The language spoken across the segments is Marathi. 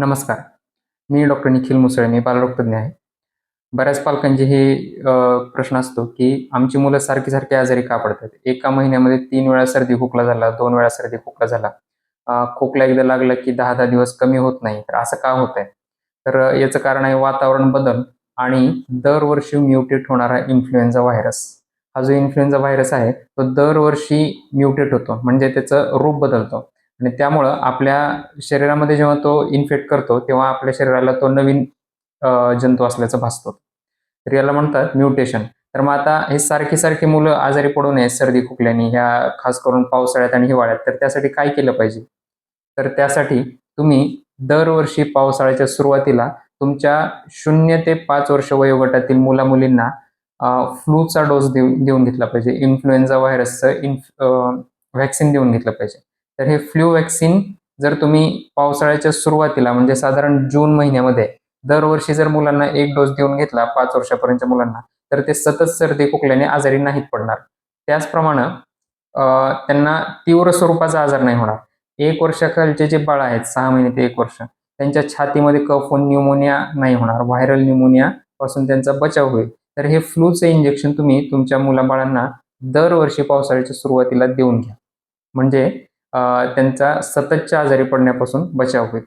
नमस्कार. मी डॉक्टर निखिल मुसळे मी बालरोगतज्ञ आहे. बऱ्याच पालकांचे हे प्रश्न असतो की आमची मुलं सारखी सारखी आजारी का पडतात? एका महिन्यामध्ये तीन वेळा सर्दी खोकला झाला दोन वेळा सर्दी खोकला झाला. खोकला एकदा लागला की दहा दहा दिवस कमी होत नाही. तर असं का होत आहे? तर याचं कारण आहे वातावरण बदल आणि दरवर्षी म्युटेट होणारा इन्फ्लुएन्झा व्हायरस. हा जो इन्फ्लुएन्झा व्हायरस आहे तो दरवर्षी म्युटेट होतो. म्हणजे त्याचं रूप बदलतो. आणि त्यामुळं आपल्या शरीरामध्ये जेव्हा तो इन्फेक्ट करतो तेव्हा आपल्या शरीराला तो नवीन जंतू असल्याचं भासतो. तर याला म्हणतात म्युटेशन. तर मग आता हे सारखी सारखी मुलं आजारी पडू नये सर्दी खोकल्याने ह्या खास करून पावसाळ्यात आणि हिवाळ्यात. तर त्यासाठी काय केलं पाहिजे? तर त्यासाठी तुम्ही दरवर्षी पावसाळ्याच्या सुरुवातीला तुमच्या शून्य ते पाच वर्ष वयोगटातील मुला मुलींना फ्लूचा डोस देऊ देऊन घेतला पाहिजे. इन्फ्लुएन्झा व्हायरसचं इन्फ व्हॅक्सिन देऊन घेतलं पाहिजे. तर हे फ्लू वॅक्सिन जर तुम्ही पावसाळ्याच्या सुरुवातीला म्हणजे साधारण जून महिन्यामध्ये दरवर्षी जर मुलांना एक डोस देऊन घेतला पाच वर्षापर्यंतच्या मुलांना तर ते सतत सर्दी खोकल्याने आजारी नाहीत पडणार. त्याचप्रमाणे त्यांना तीव्र स्वरूपाचा आजार नाही होणार. एक वर्षाखालचे जे बाळ आहेत सहा महिने ते एक वर्ष त्यांच्या छातीमध्ये कफ होऊन न्यूमोनिया नाही होणार. व्हायरल न्यूमोनिया पासून त्यांचा बचाव होईल. तर हे फ्लूचं इंजेक्शन तुम्ही तुमच्या मुलाबाळांना दरवर्षी पावसाळ्याच्या सुरुवातीला देऊन घ्या. म्हणजे त्यांचा सततच्या आजारी पडण्यापासून बचाव होईल.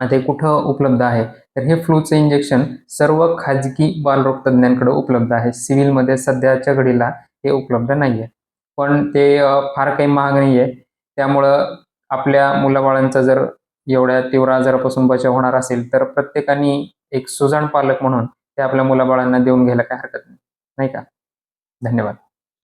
आता हे कुठं उपलब्ध आहे? तर हे फ्लूचं इंजेक्शन सर्व खाजगी बालरोगतज्ञांकडे उपलब्ध आहे. सिव्हिलमध्ये सध्याच्या घडीला हे उपलब्ध नाही आहे पण ते फार काही महाग नाही आहे त्यामुळं आपल्या मुलाबाळांचा जर एवढ्या तीव्र आजारापासून बचाव होणार असेल तर प्रत्येकाने एक सुजाण पालक म्हणून ते आपल्या मुलाबाळांना देऊन घ्यायला काय हरकत नाही. नाही का? धन्यवाद.